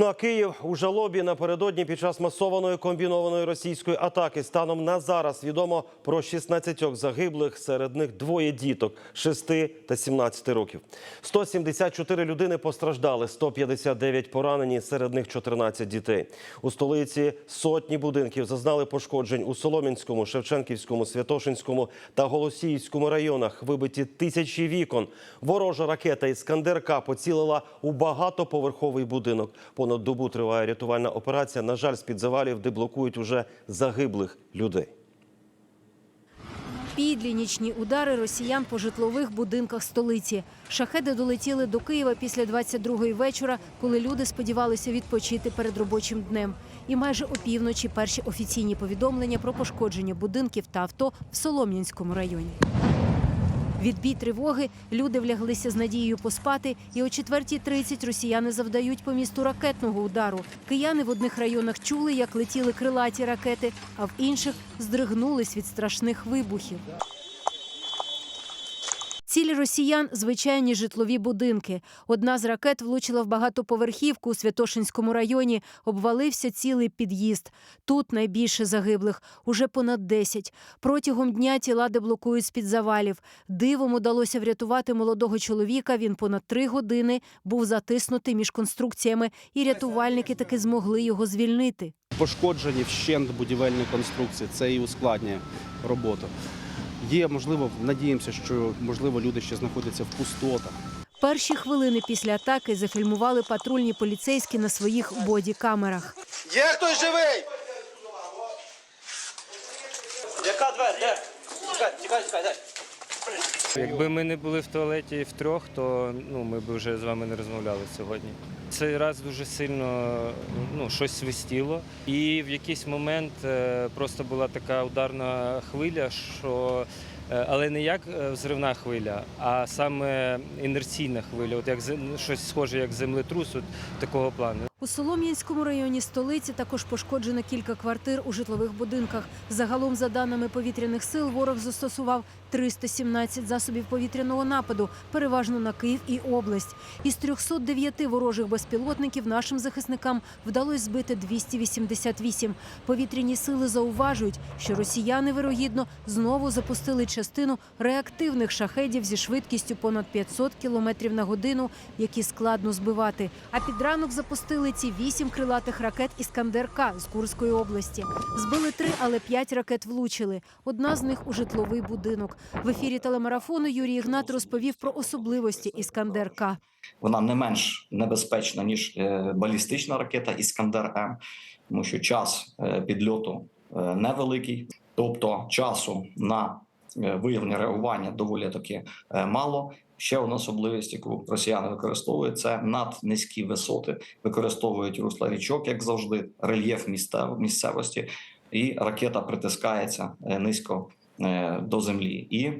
Ну а Київ у жалобі напередодні під час масованої комбінованої російської атаки станом на зараз відомо про 16 загиблих, серед них двоє діток 6 та 17 років. 174 людини постраждали, 159 поранені, серед них 14 дітей. У столиці сотні будинків зазнали пошкоджень у Солом'янському, Шевченківському, Святошинському та Голосіївському районах. Вибиті тисячі вікон. Ворожа ракета «Іскандер-К» поцілила у багатоповерховий будинок. Понад добу триває рятувальна операція. На жаль, з-під завалів деблокують уже загиблих людей. Підлі нічні удари росіян по житлових будинках столиці. Шахеди долетіли до Києва після 22-ї вечора, коли люди сподівалися відпочити перед робочим днем. І майже опівночі перші офіційні повідомлення про пошкодження будинків та авто в Солом'янському районі. Відбій тривоги люди вляглися з надією поспати, і о 4.30 росіяни завдають по місту ракетного удару. Кияни в одних районах чули, як летіли крилаті ракети, а в інших здригнулись від страшних вибухів. Цілі росіян звичайні житлові будинки. Одна з ракет влучила в багатоповерхівку у Святошинському районі. Обвалився цілий під'їзд. Тут найбільше загиблих уже понад 10. Протягом дня тіла деблокують з під завалів. Дивом удалося врятувати молодого чоловіка. Він понад три години був затиснутий між конструкціями, і рятувальники таки змогли його звільнити. пошкоджені вщент будівельні конструкції. Це і ускладнює роботу. Є, можливо, надіємося, що можливо люди ще знаходяться в пустотах. Перші хвилини після атаки зафільмували патрульні поліцейські на своїх боді-камерах. Є хтось живий? Яка двері? Де? Тікай, тікай, тікай, дай. Якби ми не були в туалеті втрьох, то ну, ми б вже з вами не розмовляли сьогодні. Цей раз дуже сильно ну, щось свистіло, і в якийсь момент е, просто була така ударна хвиля, що е, але не як е, взривна хвиля, а саме інерційна хвиля, от як щось схоже, як землетрус, от такого плану. У Солом'янському районі столиці також пошкоджено кілька квартир у житлових будинках. Загалом, за даними повітряних сил, ворог застосував 317 засобів повітряного нападу, переважно на Київ і область. Із 309 ворожих безпілотників нашим захисникам вдалося збити 288. Повітряні сили зауважують, що росіяни, вирогідно, знову запустили частину реактивних шахедів зі швидкістю понад 500 км на годину, які складно збивати. А під ранок запустили ці вісім крилатих ракет «Іскандер-К» з Курської області. Збили три, але п'ять ракет влучили. Одна з них у житловий будинок. В ефірі телемарафону Юрій Ігнат розповів про особливості «Іскандер-К». вона не менш небезпечна ніж е, балістична ракета Іскандер М, тому що час е, підльоту е, невеликий, тобто часу на виявлення реагування доволі таки е, мало. Ще одна особливість, яку росіяни використовують, це наднизькі висоти, використовують русла річок, як завжди, рельєф містев- місцевості, і ракета притискається е, низько е, до землі і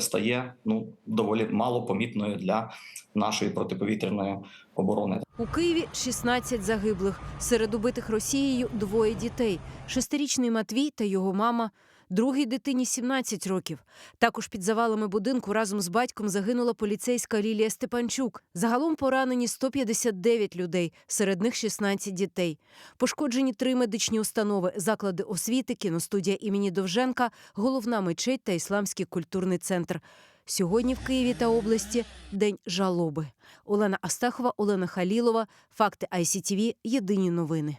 стає ну доволі мало помітною для нашої протиповітряної оборони. У Києві 16 загиблих. Серед убитих Росією двоє дітей: шестирічний Матвій та його мама. Другій дитині 17 років. Також під завалами будинку разом з батьком загинула поліцейська Лілія Степанчук. Загалом поранені 159 людей, серед них 16 дітей. Пошкоджені три медичні установи: заклади освіти, кіностудія імені Довженка, головна мечеть та ісламський культурний центр. Сьогодні в Києві та області день жалоби. Олена Астахова, Олена Халілова. Факти ICTV. Єдині новини.